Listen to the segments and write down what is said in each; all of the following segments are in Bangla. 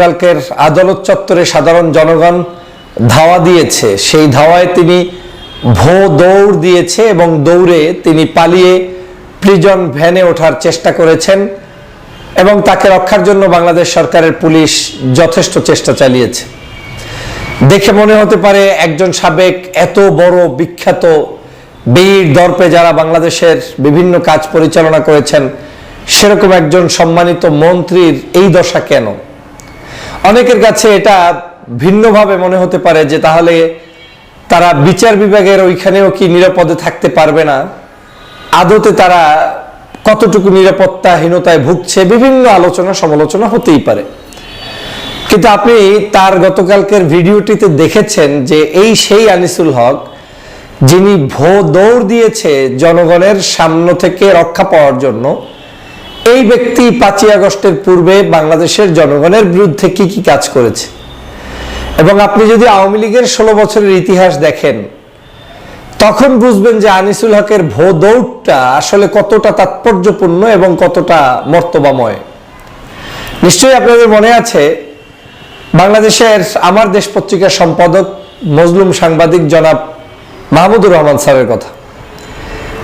কালকের আদালত চত্বরে সাধারণ জনগণ ধাওয়া দিয়েছে। সেই ধাওয়ায় তিনি ভো দৌড় দিয়েছে এবং দৌড়ে তিনি পালিয়ে প্রিজন ভ্যানে ওঠার চেষ্টা করেছেন এবং তাকে রক্ষার জন্য বাংলাদেশ সরকারের পুলিশ যথেষ্ট চেষ্টা চালিয়েছে। দেখে মনে হতে পারে একজন সাবেক এত বড় বিখ্যাত বীর দর্পে যারা বাংলাদেশের বিভিন্ন কাজ পরিচালনা করেছেন, সেরকম একজন সম্মানিত মন্ত্রীর এই দশা কেন? অনেকের কাছে এটা ভিন্নভাবে মনে হতে পারে যে তাহলে তারা বিচার বিভাগের ওইখানেও কি নিরাপদে থাকতে পারবে না? আদতে তারা কতটুকু নিরাপত্তাহীনতায় ভুগছে? বিভিন্ন আলোচনা, সমালোচনা হতেই পারে। কিন্তু আপনি তার গতকালকের ভিডিওটিতে দেখেছেন যে এই সেই আনিসুল হক, যিনি ভো দৌড় দিয়েছে জনগণের সামনে থেকে রক্ষা পাওয়ার জন্য এই ব্যক্তি পাঁচই আগস্টের পূর্বে বাংলাদেশের জনগণের বিরুদ্ধে কি কি কাজ করেছে? এবং আপনি যদি আওয়ামী লীগের ষোলো বছরের ইতিহাস দেখেন, তখন বুঝবেন যে আনিসুল হকের ভো দৌড়টা আসলে কতটা তাৎপর্যপূর্ণ এবং কতটা মর্তবাময়। নিশ্চয়ই আপনাদের মনে আছে, বাংলাদেশের আমার দেশ পত্রিকার সম্পাদক, মজলুম সাংবাদিক জনাব মাহমুদুর রহমান স্যারের কথা।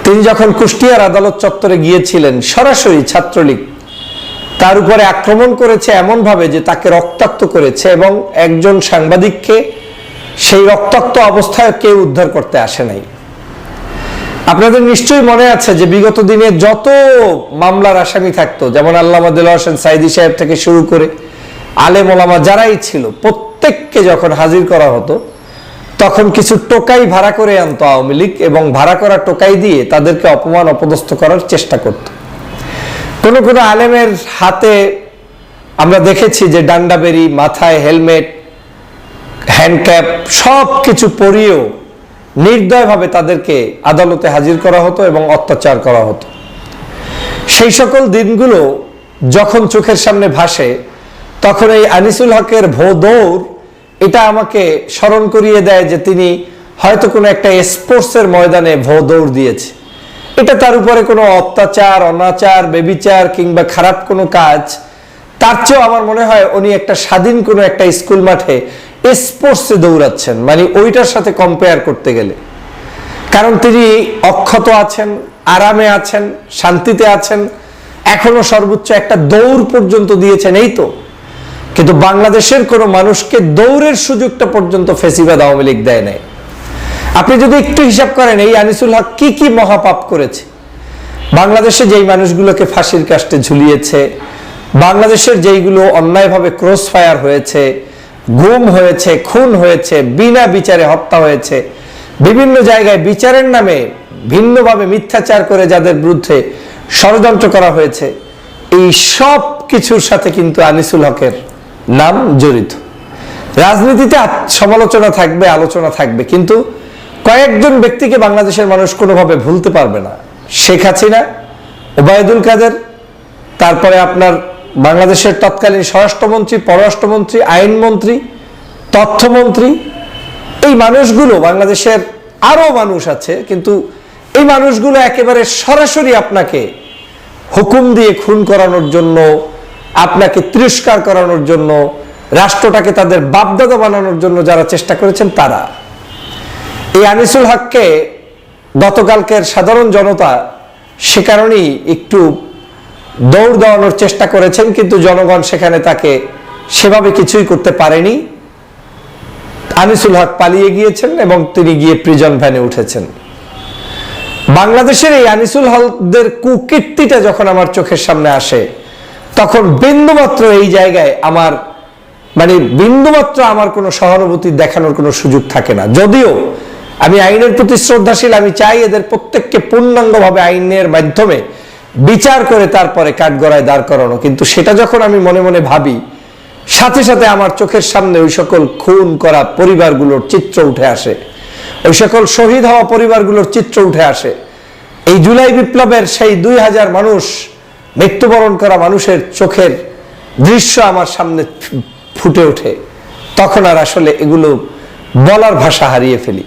তিনি যখন কুষ্টিয়ার আদালত চত্বরে গিয়েছিলেন, সরাসরি ছাত্রলীগ তার উপরে আক্রমণ করেছে এমনভাবে যে তাকে রক্তাক্ত করেছে এবং একজন সাংবাদিককে সেই রক্তাক্ত অবস্থায় কেউ উদ্ধার করতে আসে নাই। আপনাদের নিশ্চয়ই মনে আছে যে বিগত দিনে যত মামলার আসামি থাকতো, যেমন আল্লামা দিল হোসেন সাইদি সাহেব থেকে শুরু করে আলেম ওলামা যারাই ছিল, প্রত্যেককে যখন হাজির করা হতো তখন কিছু টোকাই ভাড়া করে আনতো আওয়ামী লীগ এবং ভাড়া করা টোকাই দিয়ে তাদেরকে অপমান, অপদস্থ করার চেষ্টা করত। কোন কোন আলেমের হাতে আমরা দেখেছি যে ডান্ডা বেরি, মাথায় হেলমেট, হ্যান্ডক্যাপ সব কিছু পরিয়েও নির্দয়ভাবে তাদেরকে আদালতে হাজির করা হতো এবং অত্যাচার করা হতো। সেই সকল দিনগুলো যখন চোখের সামনে ভাসে, তখন এই আনিসুল হকের ভো দৌড় এটা আমাকে স্মরণ করিয়ে দেয় যে তিনি হয়তো কোনো একটা স্পোর্টসের ময়দানে ভো দৌড় দিয়েছে। এটা তার উপরে কোনো অত্যাচার, অনাচার, বেবিচার কিংবা খারাপ কোনো কাজ, তার চেয়েও আমার মনে হয় উনি একটা স্বাধীন কোনো একটা স্কুল মাঠে স্পোর্টসে দৌড়াচ্ছেন মানে ওইটার সাথে কম্পেয়ার করতে গেলে। কারণ তিনি অক্ষত আছেন, আরামে আছেন, শান্তিতে আছেন, এখনও সর্বোচ্চ একটা দৌড় পর্যন্ত দিয়েছেন, এই তো। কিন্তু বাংলাদেশের কোনো মানুষকে দৌড়ের সুযোগটা পর্যন্ত ফেসিবাদ আওয়ামী লীগ দেয় নাই। আপনি যদি একটু হিসাব করেন, এই আনিসুল হক কি কি মহাপাপ করেছে? বাংলাদেশে যেই মানুষগুলোকে ফাঁসির কাস্টে ঝুলিয়েছে, বাংলাদেশের যেইগুলো অন্যায়ভাবে ক্রস ফায়ার হয়েছে, গুম হয়েছে, খুন হয়েছে, বিনা বিচারে হত্যা হয়েছে, বিভিন্ন জায়গায় বিচারের নামে ভিন্নভাবে মিথ্যাচার করে যাদের বিরুদ্ধে ষড়যন্ত্র করা হয়েছে, এই সব কিছুর সাথে কিন্তু আনিসুল হকের নাম জড়িত। রাজনীতিতে সমালোচনা থাকবে, আলোচনা থাকবে, কিন্তু কয়েকজন ব্যক্তিকে বাংলাদেশের মানুষ কোনোভাবে ভুলতে পারবে না। শেখ হাসিনা, ওবায়দুল কাদের, তারপরে আপনার বাংলাদেশের তৎকালীন স্বরাষ্ট্রমন্ত্রী, পররাষ্ট্রমন্ত্রী, আইনমন্ত্রী, তথ্যমন্ত্রী, এই মানুষগুলো বাংলাদেশের আরও মানুষ আছে, কিন্তু এই মানুষগুলো একেবারে সরাসরি আপনাকে হুকুম দিয়ে খুন করানোর জন্য আপনাকে তিরস্কার করানোর জন্য, রাষ্ট্রটাকে তাদের বাপদাদা বানানোর জন্য যারা চেষ্টা করেছেন তারা। এই আনিসুল হককে গতকালকের সাধারণ জনতা সে কারণেই একটু দৌড় দেওয়ানোর চেষ্টা করেছেন, কিন্তু জনগণ সেখানে তাকে সেভাবে কিছুই করতে পারেনি। আনিসুল হক পালিয়ে গিয়েছেন এবং তিনি গিয়ে প্রিজন ভ্যানে উঠেছেন। বাংলাদেশের এই আনিসুল হকদের কুকীর্তিটা যখন আমার চোখের সামনে আসে তখন বিন্দুমাত্র এই জায়গায় আমার মানে বিন্দুমাত্র আমার কোনো সহানুভূতি দেখানোর কোনো সুযোগ থাকে না। যদিও আমি আইনের প্রতি শ্রদ্ধাশীল, আমি চাই এদের প্রত্যেককে পূর্ণাঙ্গভাবে আইনের মাধ্যমে বিচার করে তারপরে কাঠগড়ায় দাঁড় করানো। কিন্তু সেটা যখন আমি মনে মনে ভাবি, সাথে সাথে আমার চোখের সামনে ওই সকল খুন করা পরিবারগুলোর চিত্র উঠে আসে। ওই সকল শহীদ হওয়া পরিবারগুলোর চিত্র উঠে আসে। এই জুলাই বিপ্লবের সেই দুই হাজার মানুষ মৃত্যুবরণ করা মানুষের চোখের দৃশ্য আমার সামনে ফুটে ওঠে, তখন আর আসলে এগুলো বলার ভাষা হারিয়ে ফেলি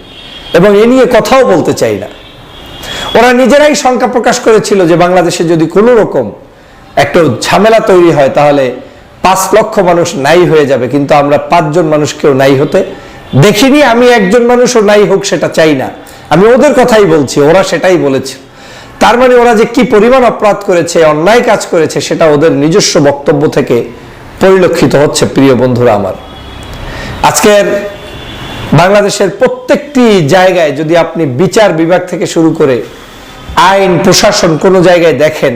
এবং এ নিয়ে কথাও বলতে চাই না। ওরা নিজেরাই শঙ্কা প্রকাশ করেছিল যে বাংলাদেশে যদি কোনো রকম একটা ঝামেলা তৈরি হয় তাহলে পাঁচ লক্ষ মানুষ নাই হয়ে যাবে, কিন্তু আমরা পাঁচজন মানুষকেও নাই হতে দেখিনি, আমি একজন মানুষও নাই হোক সেটা চাই না। আমি ওদের কথাই বলছি, ওরা সেটাই বলেছে। তার মানে ওরা যে কি পরিমাণ অপরাধ করেছে, অন্যায় কাজ করেছে, সেটা ওদের নিজস্ব বক্তব্য থেকে পরিলক্ষিত হচ্ছে, প্রিয় বন্ধুরা আমার। আজকের বাংলাদেশের প্রত্যেকটি জায়গায় যদি আপনি বিচার বিভাগ থেকে শুরু করে আইন, প্রশাসন কোনো জায়গায় দেখেন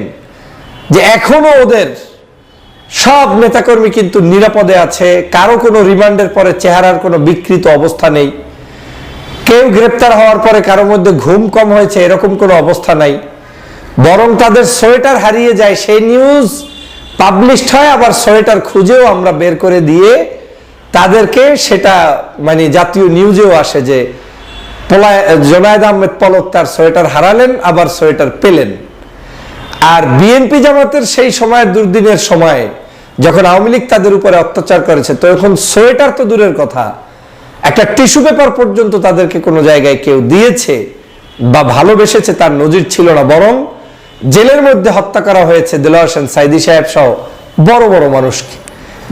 যে এখনও ওদের সব নেতাকর্মী কিন্তু নিরাপদে আছে, কারও কোনো রিমান্ডের পরে চেহারার কোনো বিকৃত অবস্থা নেই, কেউ গ্রেপ্তার হওয়ার পরে কারোর মধ্যে ঘুম কম হয়েছে, এরকম কোনো অবস্থা নাই বরং তাদের সোয়েটার হারিয়ে যায়, সেই নিউজ পাবলিশড হয়, আবার সোয়েটার খুঁজেও আমরা বের করে দিয়ে তাদেরকে সেটা মানে জাতীয় নিউজেও আসে যে পলায় জোনায়দ আহমেদ পলক তার সোয়েটার হারালেন, আবার সোয়েটার পেলেন। আর বিএনপি জামাতের সেই সময়ের দুর্দিনের সময়, যখন আওয়ামী লীগ তাদের উপরে অত্যাচার করেছে, তো এখন সোয়েটার তো দূরের কথা। একটা টিস্যু পেপার পর্যন্ত তাদেরকে কোনো জায়গায় কেউ দিয়েছে বা ভালোবেসেছে তার নজির ছিল না, বরং জেলের মধ্যে হত্যা করা হয়েছে দিলওয়ার হোসেন সাইদি সাহেব সহ বড় বড় মানুষকে।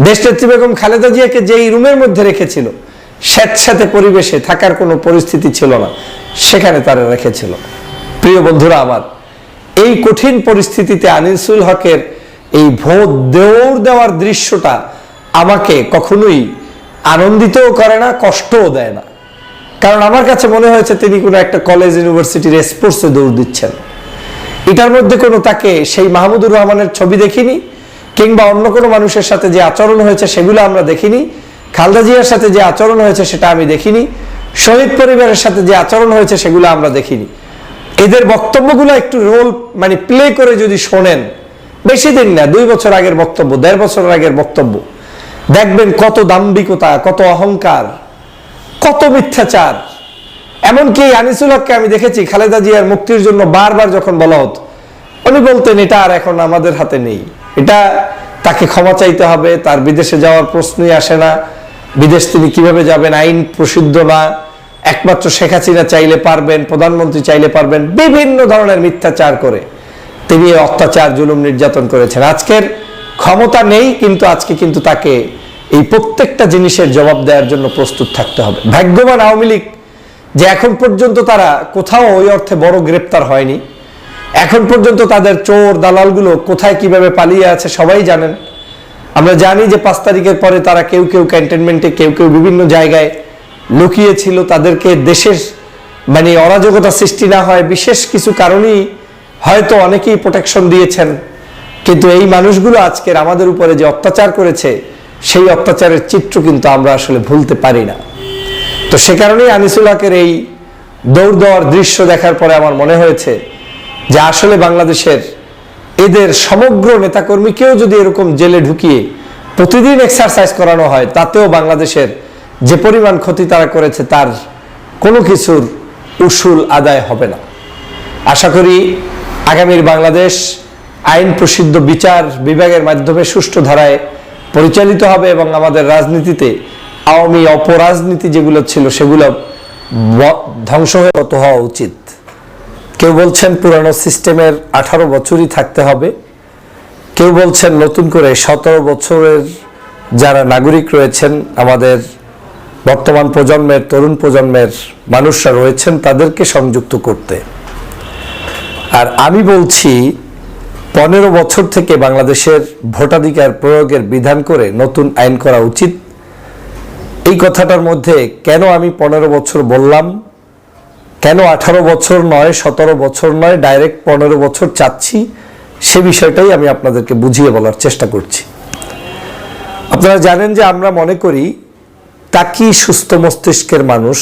দেশনেত্রী বেগম খালেদা জিয়াকে যেই রুমের মধ্যে রেখেছিল স্যাঁতস্যাঁতে পরিবেশে থাকার কোনো পরিস্থিতি ছিল না, সেখানে তারা রেখেছিল। প্রিয় বন্ধুরা আমার, এই কঠিন পরিস্থিতিতে আনিসুল হকের এই ভোট দৌড় দেওয়ার দৃশ্যটা আমাকে কখনোই আনন্দিতও করে না, কষ্টও দেয় না। কারণ আমার কাছে মনে হয়েছে তিনি কোনো একটা কলেজ ইউনিভার্সিটির স্পোর্টসে দৌড় দিচ্ছেন। এটার মধ্যে কোনো তাকে সেই মাহমুদুর রহমানের ছবি দেখিনি, কিংবা অন্য কোনো মানুষের সাথে যে আচরণ হয়েছে সেগুলো আমরা দেখিনি, খালদা জিয়ার সাথে যে আচরণ হয়েছে সেটা আমি দেখিনি, শহীদ পরিবারের সাথে যে আচরণ হয়েছে সেগুলো আমরা দেখিনি। এদের বক্তব্যগুলো একটু রোল মানে প্লে করে যদি শোনেন, বেশি দিন না, দুই বছর আগের বক্তব্য, দেড় বছর আগের বক্তব্য, দেখবেন কত দাম্ভিকতা কত অহংকার, কত মিথ্যাচার। এমনকি আনিসুল হককে আমি দেখেছি খালেদা জিয়ার মুক্তির জন্য বারবার যখন বলা হতো, উনি বলতেন, এটা আর এখন আমাদের হাতে নেই। এটা তাকে ক্ষমা চাইতে হবে, তার বিদেশে যাওয়ার প্রশ্নই আসে না। বিদেশ তিনি কীভাবে যাবেন? আইন প্রসিদ্ধ না। একমাত্র শেখ হাসিনা চাইলে পারবেন, প্রধানমন্ত্রী চাইলে পারবেন, বিভিন্ন ধরনের মিথ্যাচার করে তিনি অত্যাচার, জুলুম নির্যাতন করেছেন। আজকের ক্ষমতা নেই, কিন্তু আজকে কিন্তু তাকে এই প্রত্যেকটা জিনিসের জবাব দেওয়ার জন্য প্রস্তুত থাকতে হবে। ভাগ্যবান আওয়ামী লীগ যে এখন পর্যন্ত তারা কোথাও ওই অর্থে বড় গ্রেপ্তার হয়নি। এখন পর্যন্ত তাদের চোর, দালালগুলো কোথায় কীভাবে পালিয়ে আছে সবাই জানেন। আমরা জানি যে পাঁচ তারিখের পরে তারা কেউ কেউ ক্যান্টনমেন্টে, কেউ কেউ বিভিন্ন জায়গায় লুকিয়েছিল। তাদেরকে দেশের মানে অরাজকতা সৃষ্টি না হয়। বিশেষ কিছু কারণেই হয়তো অনেকেই প্রোটেকশন দিয়েছেন। কিন্তু এই মানুষগুলো আজকের আমাদের উপরে যে অত্যাচার করেছে, সেই অত্যাচারের চিত্র কিন্তু আমরা আসলে ভুলতে পারি না। তো সে কারণেই আনিসুল হকের এই দৌড় দেওয়ার দৃশ্য দেখার পরে আমার মনে হয়েছে যে আসলে বাংলাদেশের এদের সমগ্র নেতাকর্মীকেও যদি এরকম জেলে ঢুকিয়ে প্রতিদিন এক্সারসাইজ করানো হয়, তাতেও বাংলাদেশের যে পরিমাণ ক্ষতি তারা করেছে তার কোনো কিছুর উসুল আদায় হবে না। আশা করি আগামীর বাংলাদেশ আইন প্রসিদ্ধ বিচার বিভাগের মাধ্যমে সুষ্ঠু ধারায় পরিচালিত হবে এবং আমাদের রাজনীতিতে আওয়ামী অপরাজনীতি যেগুলো ছিল, সেগুলো ধ্বংস হয়ে গত হওয়া উচিত। কেউ বলছেন পুরানো সিস্টেমের আঠারো বছরই থাকতে হবে। কেউ বলছেন নতুন করে সতেরো বছরের যারা নাগরিক রয়েছেন, আমাদের বর্তমান প্রজন্মের, তরুণ প্রজন্মের মানুষরা রয়েছেন, তাদেরকে সংযুক্ত করতে। আর আমি বলছি, পনেরো বছর থেকে বাংলাদেশের ভোটাধিকার প্রয়োগের বিধান করে নতুন আইন করা উচিত। এই কথাটার মধ্যে কেন আমি পনেরো বছর বললাম? কেন আঠারো বছর নয়, সতেরো বছর নয় ডাইরেক্ট পনেরো বছর চাচ্ছি? সে বিষয়টাই আমি আপনাদেরকে বুঝিয়ে বলার চেষ্টা করছি। আপনারা জানেন যে আমরা মনে করি তাকি সুস্থ মস্তিষ্কের মানুষ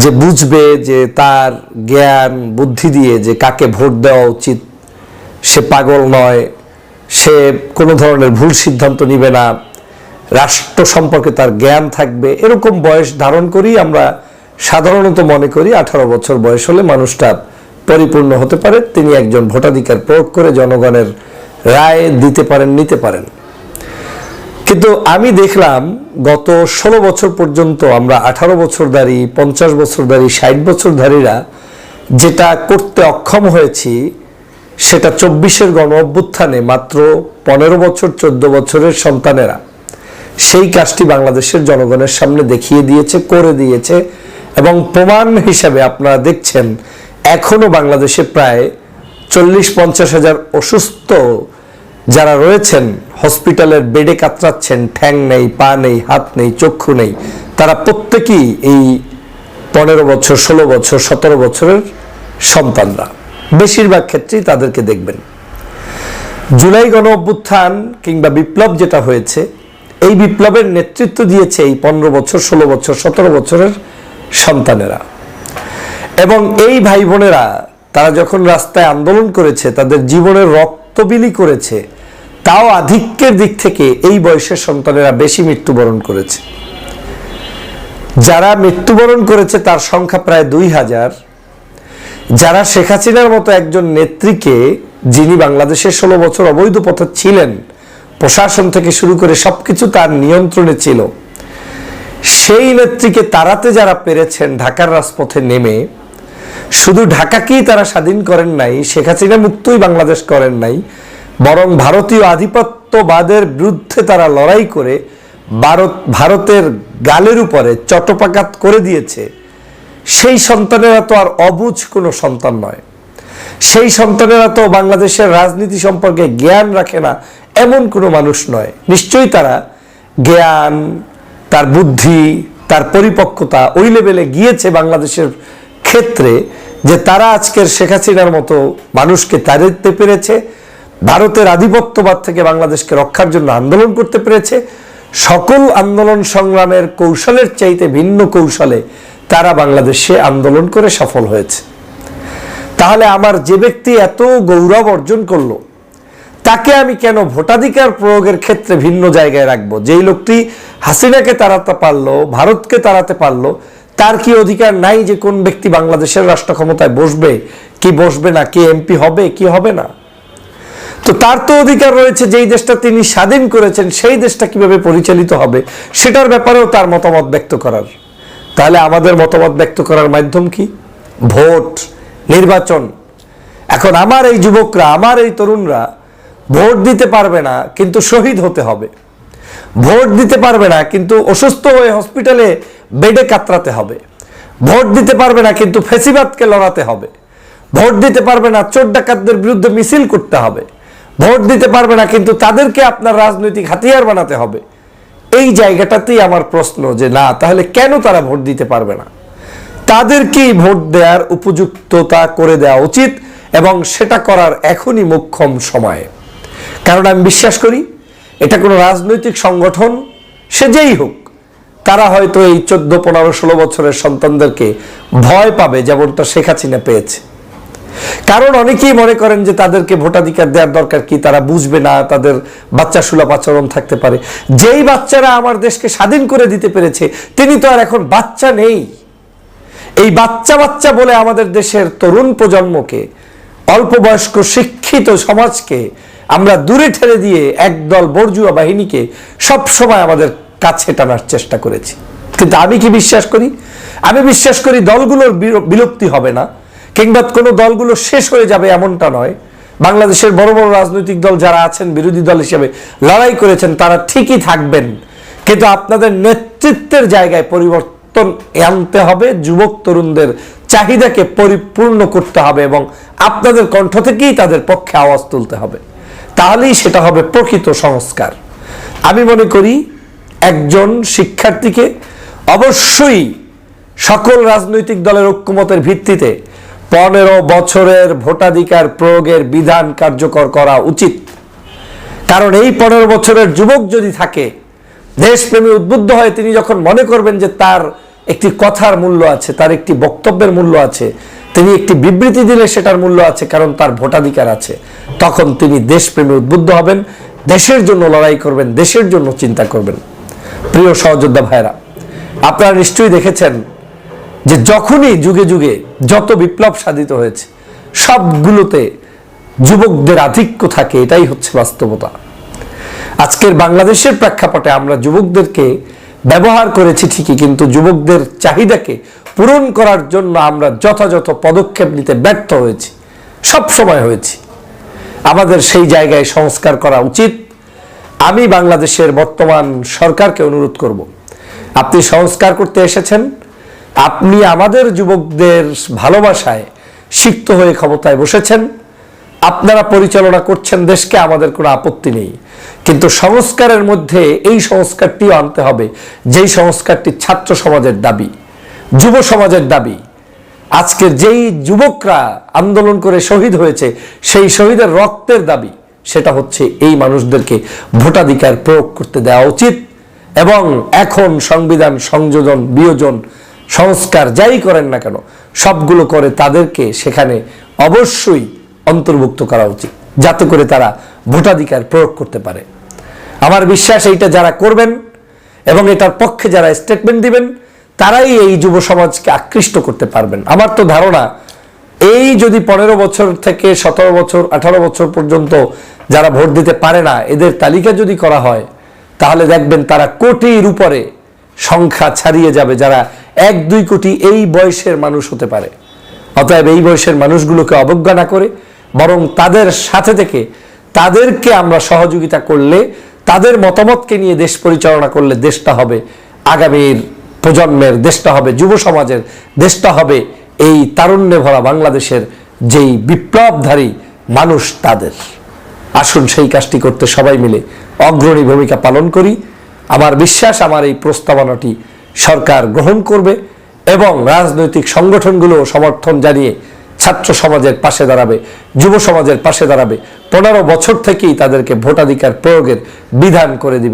যে বুঝবে যে তার জ্ঞান, বুদ্ধি দিয়ে যে কাকে ভোট দেওয়া উচিত, সে পাগল নয়, সে কোনো ধরনের ভুল সিদ্ধান্ত নিবে না রাষ্ট্র সম্পর্কে তার জ্ঞান থাকবে, এরকম বয়স ধারণ করি আমরা সাধারণত মনে করি আঠারো বছর বয়স হলে মানুষটা পরিপূর্ণ হতে পারে। তিনি একজন ভোটাধিকার প্রয়োগ করে জনগণের রায় দিতে পারেন, নিতে পারেন। কিন্তু আমি দেখলাম গত ষোলো বছর পর্যন্ত আমরা আঠারো বছরধারী পঞ্চাশ বছরধারী ষাট বছরধারীরা যেটা করতে অক্ষম হয়েছি, সেটা চব্বিশের গণ অভ্যুত্থানে মাত্র পনেরো বছর, চোদ্দ বছরের সন্তানেরা। সেই কাজটি বাংলাদেশের জনগণের সামনে দেখিয়ে দিয়েছে, করে দিয়েছে এবং প্রমাণ হিসাবে আপনারা দেখছেন, এখনও বাংলাদেশে প্রায় চল্লিশ পঞ্চাশ হাজার অসুস্থ যারা রয়েছেন, হসপিটালের বেডে কাতরাচ্ছেন, ঠ্যাং নেই, পা নেই, হাত নেই, চক্ষু নেই, তারা প্রত্যেকেই এই পনেরো বছর, ষোলো বছর, সতেরো বছরের সন্তানরা। বেশিরভাগ ক্ষেত্রেই তাদেরকে দেখবেন। জুলাই গণ অভ্যুত্থান কিংবা বিপ্লব যেটা হয়েছে এই বিপ্লবের নেতৃত্ব দিয়েছে এই পনেরো বছর, ষোলো বছর, সতেরো বছরের সন্তানেরা। এবং এই ভাই বোনেরা তারা যখন রাস্তায় আন্দোলন করেছে, তাদের জীবনের রক্ত বিলি করেছে, তাও আধিক্যের দিক থেকে এই বয়সের সন্তানেরা বেশি মৃত্যুবরণ করেছে। যারা মৃত্যুবরণ করেছে, তার সংখ্যা প্রায় দুই হাজার। যারা শেখ হাসিনার মতো একজন নেত্রীকে, যিনি বাংলাদেশের ষোলো বছর অবৈধ পথে ছিলেন প্রশাসন থেকে শুরু করে সবকিছু তার নিয়ন্ত্রণে ছিল। সেই নেত্রীকে তাড়াতে যারা পেরেছেন ঢাকার রাজপথে নেমে, শুধু ঢাকাকেই তারা স্বাধীন করেন নাই, শেখ হাসিনা মুক্তই বাংলাদেশ করেন নাই, বরং ভারতীয় আধিপত্যবাদের বিরুদ্ধে তারা লড়াই করে ভারত, ভারতের গালের উপরে চটপাকাত করে দিয়েছে। সেই সন্তানেরা তো আর অবুঝ কোনো সন্তান নয়। সেই সন্তানেরা তো বাংলাদেশের রাজনীতি সম্পর্কে জ্ঞান রাখে না এমন কোনো মানুষ নয়। নিশ্চয়ই তারা জ্ঞান, তার বুদ্ধি, তার পরিপক্কতা ওই লেভেলে গিয়েছে বাংলাদেশের ক্ষেত্রে যে তারা আজকের শেখ হাসিনার মতো মানুষকে তাড়িতে পেরেছে, ভারতের আধিপত্যবাদ থেকে বাংলাদেশকে রক্ষার জন্য আন্দোলন করতে পেরেছে, সকল আন্দোলন সংগ্রামের কৌশলের চাইতে ভিন্ন কৌশলে তারা বাংলাদেশে আন্দোলন করে সফল হয়েছে। তাহলে আমার যে ব্যক্তি এত গৌরব অর্জন করল তাকে আমি কেন ভোটাধিকার প্রয়োগের ক্ষেত্রে ভিন্ন জায়গায় রাখব? যেই লোকটি হাসিনাকে তাড়াতে পারল, ভারতকে তাড়াতে পারল, তার কি অধিকার নাই যে কোন ব্যক্তি বাংলাদেশের রাষ্ট্র ক্ষমতায় বসবে? কি বসবে না? কি এমপি হবে? কি হবে না? তো তার তো অধিকার রয়েছে, যেই দেশটা তিনি স্বাধীন করেছেন, সেই দেশটা কীভাবে পরিচালিত হবে, সেটার ব্যাপারেও তার মতামত ব্যক্ত করার। তাহলে আমাদের মতামত ব্যক্ত করার মাধ্যম কি? ভোট, নির্বাচন। এখন আমার এই যুবকরা, আমার এই তরুণরা ভোট দিতে পারবে না, কিন্তু শহীদ হতে হবে। ভোট দিতে পারবে না, কিন্তু অসুস্থ হয়ে হসপিটালে বেডে কাতরাতে হবে। ভোট দিতে পারবে না, কিন্তু ফেসিবাদকে লড়াতে হবে। ভোট দিতে পারবে না, চোর ডাকাতদের বিরুদ্ধে মিছিল করতে হবে। ভোট দিতে পারবে না, কিন্তু তাদেরকে আপনার রাজনৈতিক হাতিয়ার বানাতে হবে। এই জায়গাটাতেই আমার প্রশ্ন যে, না, তাহলে কেন তারা ভোট দিতে পারবে না? তাদেরকেই ভোট দেওয়ার উপযুক্ততা করে দেওয়া উচিত এবং সেটা করার এখনই মোক্ষম সময়। কারণ আমি বিশ্বাস করি, এটা কোনো রাজনৈতিক সংগঠন, সে যেই হোক, তারা হয়তো এই চোদ্দ, পনেরো, ষোলো বছরের সন্তানদেরকে ভয় পাবে, যেমনটা শেখ হাসিনা পেয়েছে। কারণ অনেকেই মনে করেন যে তাদেরকে ভোটাধিকার দেওয়ার দরকার কি, তারা বুঝবে না, তাদের বাচ্চা সুলভ আচরণ থাকতে পারে। যেই বাচ্চারা আমার দেশকে স্বাধীন করে দিতে পেরেছে, তিনি তো আর এখন বাচ্চা নেই। এই বাচ্চা বাচ্চা বলে আমাদের দেশের তরুণ প্রজন্মকে, অল্প বয়স্ক শিক্ষিত সমাজকে আমরা দূরে ঠেলে দিয়ে একদল বর্জুয়া বাহিনীকে সব সময় আমাদের কাছে টানার চেষ্টা করেছি। কিন্তু আমি কি বিশ্বাস করি? আমি বিশ্বাস করি দলগুলোর বিলুপ্তি হবে না, কিংবা কোনো দলগুলো শেষ হয়ে যাবে এমনটা নয়। বাংলাদেশের বড় বড় রাজনৈতিক দল যারা আছেন, বিরোধী দল হিসেবে লড়াই করেছেন, তারা ঠিকই থাকবেন। কিন্তু আপনাদের নেতৃত্বের জায়গায় পরিবর্তন আনতে হবে, যুবক তরুণদের চাহিদাকে পরিপূর্ণ করতে হবে এবং আপনাদের কণ্ঠ থেকেই তাদের পক্ষে আওয়াজ তুলতে হবে। তাহলেই সেটা হবে প্রকৃত সংস্কার। আমি মনে করি একজন শিক্ষার্থীকে অবশ্যই সকল রাজনৈতিক দলের ঐক্যমতের ভিত্তিতে পনেরো বছরের ভোটাধিকার প্রয়োগের বিধান কার্যকর করা উচিত। কারণ এই পনেরো বছরের যুবক যদি থাকে, দেশপ্রেমী উদ্বুদ্ধ হয় তিনি যখন মনে করবেন যে তার একটি কথার মূল্য আছে, তার একটি বক্তব্যের মূল্য আছে তিনি একটি বিবৃতি দিলে সেটার মূল্য আছে, কারণ তার ভোটাধিকার আছে। তখন তিনি দেশপ্রেমী উদ্বুদ্ধ হবেন, দেশের জন্য লড়াই করবেন, দেশের জন্য চিন্তা করবেন। প্রিয় সহযোদ্ধা ভাইরা আপনারা নিশ্চয়ই দেখেছেন যে যখনই যুগে যুগে যত বিপ্লব সাধিত হয়েছে, সবগুলোতে যুবকদের আধিক্য থাকে, এটাই হচ্ছে বাস্তবতা। আজকের বাংলাদেশের প্রেক্ষাপটে আমরা যুবকদেরকে ব্যবহার করেছি ঠিকই, কিন্তু যুবকদের চাহিদাকে পূরণ করার জন্য আমরা যথাযথ পদক্ষেপ নিতে ব্যর্থ হয়েছি। সব সময় হয়েছি। আমাদের সেই জায়গায় সংস্কার করা উচিত। আমি বাংলাদেশের বর্তমান সরকারকে অনুরোধ করব। আপনি সংস্কার করতে এসেছেন। আপনি আমাদের যুবকদের ভালোবাসায় সিক্ত হয়ে ক্ষমতায় বসেছেন। আপনারা পরিচালনা করছেন দেশকে, আমাদের কোনো আপত্তি নেই। কিন্তু সংস্কারের মধ্যে এই সংস্কারটিও আনতে হবে। যেই সংস্কারটি ছাত্র সমাজের দাবি। যুব সমাজের দাবি আজকের যেই যুবকরা আন্দোলন করে শহীদ হয়েছে, সেই শহীদের রক্তের দাবি, সেটা হচ্ছে এই মানুষদেরকে ভোটাধিকার প্রয়োগ করতে দেওয়া উচিত এবং এখন সংবিধান সংযোজন, বিয়োজন, সংস্কার যাই করেন না কেন, সবগুলো করে তাদেরকে সেখানে অবশ্যই অন্তর্ভুক্ত করা উচিত, যাতে করে তারা ভোটাধিকার প্রয়োগ করতে পারে। আমার বিশ্বাস এইটা যারা করবেন এবং এটার পক্ষে যারা স্টেটমেন্ট দিবেন তারাই এই যুব সমাজকে আকৃষ্ট করতে পারবেন। আমার তো ধারণা, এই যদি পনেরো বছর থেকে সতেরো বছর, আঠারো বছর পর্যন্ত যারা ভোট দিতে পারে না, এদের তালিকা যদি করা হয়, তাহলে দেখবেন তারা কোটির উপরে সংখ্যা ছাড়িয়ে যাবে, যারা এক, দুই কোটি এই বয়সের মানুষ হতে পারে। অতএব এই বয়সের মানুষগুলোকে অবজ্ঞা না করে, বরং তাদের সাথে থেকে তাদেরকে আমরা সহযোগিতা করলে, তাদের মতামতকে নিয়ে দেশ পরিচালনা করলে দেশটা হবে আগামীর প্রজন্মের দেশটা হবে, যুব সমাজের দেশটা হবে এই তারুণ্যে ভরা বাংলাদেশের যেই বিপ্লবধারী মানুষ তাদের। আসুন সেই কাজটি করতে সবাই মিলে অগ্রণী ভূমিকা পালন করি। আমার বিশ্বাস, আমার এই প্রস্তাবনাটি সরকার গ্রহণ করবে এবং রাজনৈতিক সংগঠনগুলো সমর্থন জানিয়ে ছাত্র সমাজের পাশে দাঁড়াবে, যুব সমাজের পাশে দাঁড়াবে। পনেরো বছর থেকেই তাদেরকে ভোটাধিকার প্রয়োগের বিধান করে দিবে।